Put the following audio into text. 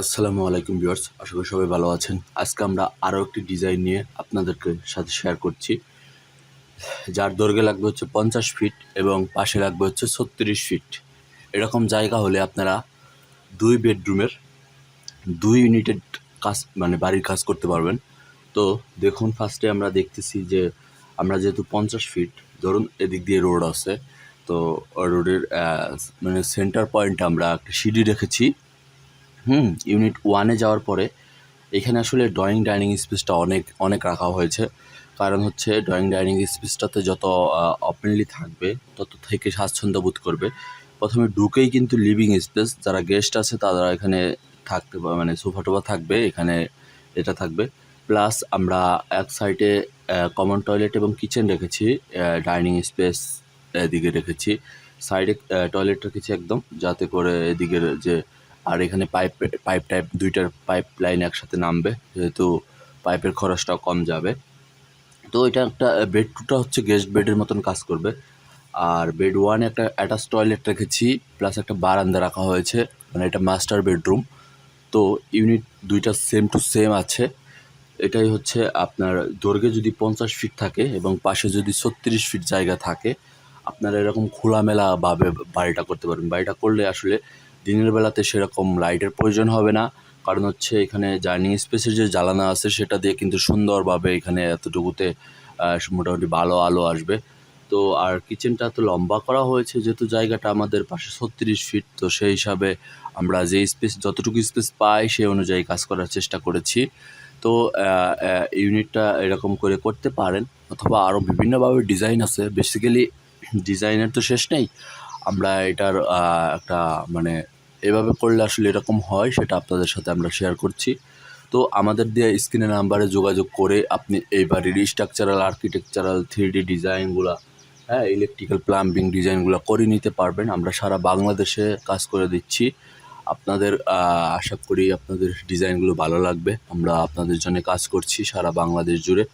আসসালামু আলাইকুম ভিউয়ার্স, আশা করি সবাই ভালো আছেন। আজকে আমরা আরও একটি ডিজাইন নিয়ে আপনাদেরকে সাথে শেয়ার করছি। যার দৈর্ঘ্য লাগবে হচ্ছে পঞ্চাশ ফিট এবং পাশে লাগবে হচ্ছে ছত্রিশ ফিট। এরকম জায়গা হলে আপনারা দুই বেডরুমের দুই ইউনিটেড কাজ মানে বাড়ির কাজ করতে পারবেন। তো দেখুন, ফার্স্টে আমরা দেখতেছি যে আমরা যেহেতু পঞ্চাশ ফিট, ধরুন এদিক দিয়ে রোড আছে, তো রোডের মানে সেন্টার পয়েন্টে আমরা একটা সিঁড়ি রেখেছি। হুম ইউনিট ওয়ানে যাওয়ার পরে, এখানে আসলে ড্রয়িং ডাইনিং স্পেসটা অনেক অনেক রাখা হয়েছে। কারণ হচ্ছে ড্রয়িং ডাইনিং স্পেসটাতে যত ওপেনলি থাকবে, তত থেকে স্বাচ্ছন্দ্য বোধ করবে। প্রথমে ঢুকেই কিন্তু লিভিং স্পেস যারা গেস্ট আছে তারা এখানে থাকতে মানে সোফা টোফা থাকবে, এখানে এটা থাকবে। প্লাস আমরা এক সাইডে কমন টয়লেট এবং কিচেন রেখেছি ডাইনিং স্পেস এদিকে রেখেছি। সাইডে টয়লেট রেখেছি একদম, যাতে করে এদিকের যে আর এখানে পাইপ পাইপ টাইপ দুইটার পাইপ লাইন একসাথে নামবে, যেহেতু পাইপের খরচটাও কম যাবে। তো এটা একটা বেড টুটা হচ্ছে গেস্ট বেডের মতন কাজ করবে। আর বেড ওয়ানে একটা অ্যাটাচ টয়লেট রেখেছি, প্লাস একটা বারান্দা রাখা হয়েছে মানে এটা মাস্টার বেডরুম। তো ইউনিট দুইটা সেম টু সেম আছে। এটাই হচ্ছে আপনার দৈর্ঘ্যে যদি পঞ্চাশ ফিট থাকে এবং পাশে যদি ছত্রিশ ফিট জায়গা থাকে, আপনারা এরকম খোলামেলাভাবে বাড়িটা করতে পারবেন। বাড়িটা করলে আসলে দিনের বেলাতে সেরকম লাইটের প্রয়োজন হবে না। কারণ হচ্ছে এখানে ডাইনিং স্পেসের যে জ্বালানা আছে, সেটা দিয়ে কিন্তু সুন্দরভাবে এখানে এতটুকুতে মোটামুটি ভালো আলো আসবে। তো আর কিচেনটা তো লম্বা করা হয়েছে, যেহেতু জায়গাটা আমাদের পাশে ছত্রিশ ফিট তো সেই হিসাবে আমরা যে স্পেস যতটুকু স্পেস পাই, সেই অনুযায়ী কাজ করার চেষ্টা করেছি। তো ইউনিটটা এরকম করে করতে পারেন, অথবা আরও বিভিন্নভাবে ডিজাইন আছে। বেসিক্যালি ডিজাইনের তো শেষ নেই। আমরা এটার একটা মানে এভাবে করলে আসলে এরকম হয়, সেটা আপনাদের সাথে আমরা শেয়ার করছি। তো আমাদের দিয়ে স্ক্রিনে নাম্বারে যোগাযোগ করে আপনি এই বাড়ির স্ট্রাকচারাল আর্কিটেকচারাল থ্রি ডিজাইনগুলো হ্যাঁ ইলেকট্রিক্যাল প্লাম্বিং ডিজাইনগুলো করে নিতে পারবেন। আমরা সারা বাংলাদেশে কাজ করে দিচ্ছি। আপনাদের আশা করি আপনাদের ডিজাইনগুলো ভালো লাগবে। আমরা আপনাদের জন্য কাজ করছি সারা বাংলাদেশ জুড়ে।